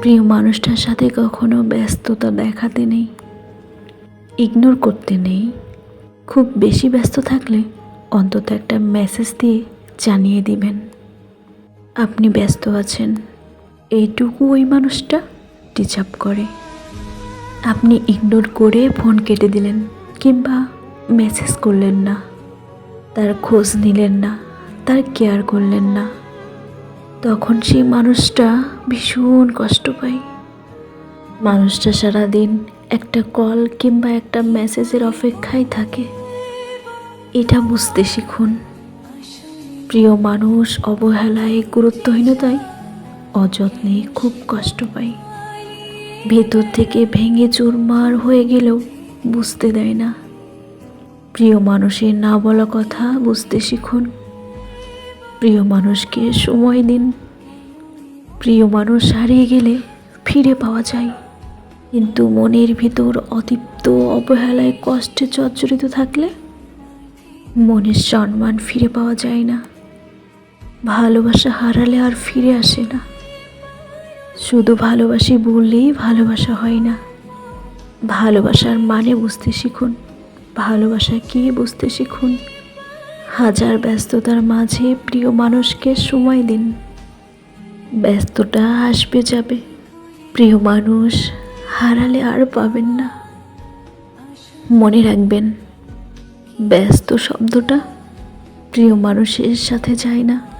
প্রিয় মানুষটার সাথে কখনো ব্যস্ততা দেখাতে নেই ইগনোর করতে নেই। খুব বেশি ব্যস্ত থাকলে অন্তত একটা মেসেজ দিয়ে জানিয়ে দিবেন, আপনি ব্যস্ত আছেন। এইটুকু ওই মানুষটা ডিজার্ভ করে। আপনি ইগনোর করে ফোন কেটে দিলেন কিংবা মেসেজ করলেন না। তার খোঁজ নিলেন না, তার কেয়ার করলেন না। তখন সেই মানুষটা ভীষণ কষ্ট পায়। মানুষটা সারাদিন একটা কল কিংবা একটা মেসেজের অপেক্ষায় থাকে। এটা বুঝতে শিখুন। প্রিয় মানুষ অবহেলায়, গুরুত্বহীনতায়, অযত্নে খুব কষ্ট পায়। ভেতর থেকে ভেঙে চুরমার হয়ে গেলেও বুঝতে দেয় না। প্রিয় মানুষের না বলা কথা বুঝতে শিখুন। প্রিয় মানুষকে সময় দিন। প্রিয় মানুষ হারিয়ে গেলে ফিরে পাওয়া যায়। কিন্তু মনের ভিতর অতৃপ্ত অবহেলায় কষ্টে জর্জরিত থাকলে মনের সম্মান ফিরে পাওয়া যায় না। ভালোবাসা হারালে আর ফিরে আসে না। শুধু ভালোবাসি বললেই ভালোবাসা হয় না। ভালোবাসার মানে বুঝতে শিখুন। ভালোবাসা কি বুঝতে শিখুন? হাজার ব্যস্ততার মাঝে প্রিয় মানুষকে সময় দিন। ব্যস্ততা আসবে যাবে। প্রিয় মানুষ হারালে আর পাবেন না। মনে রাখবেন, ব্যস্ত শব্দটা প্রিয় মানুষের সাথে যায় না।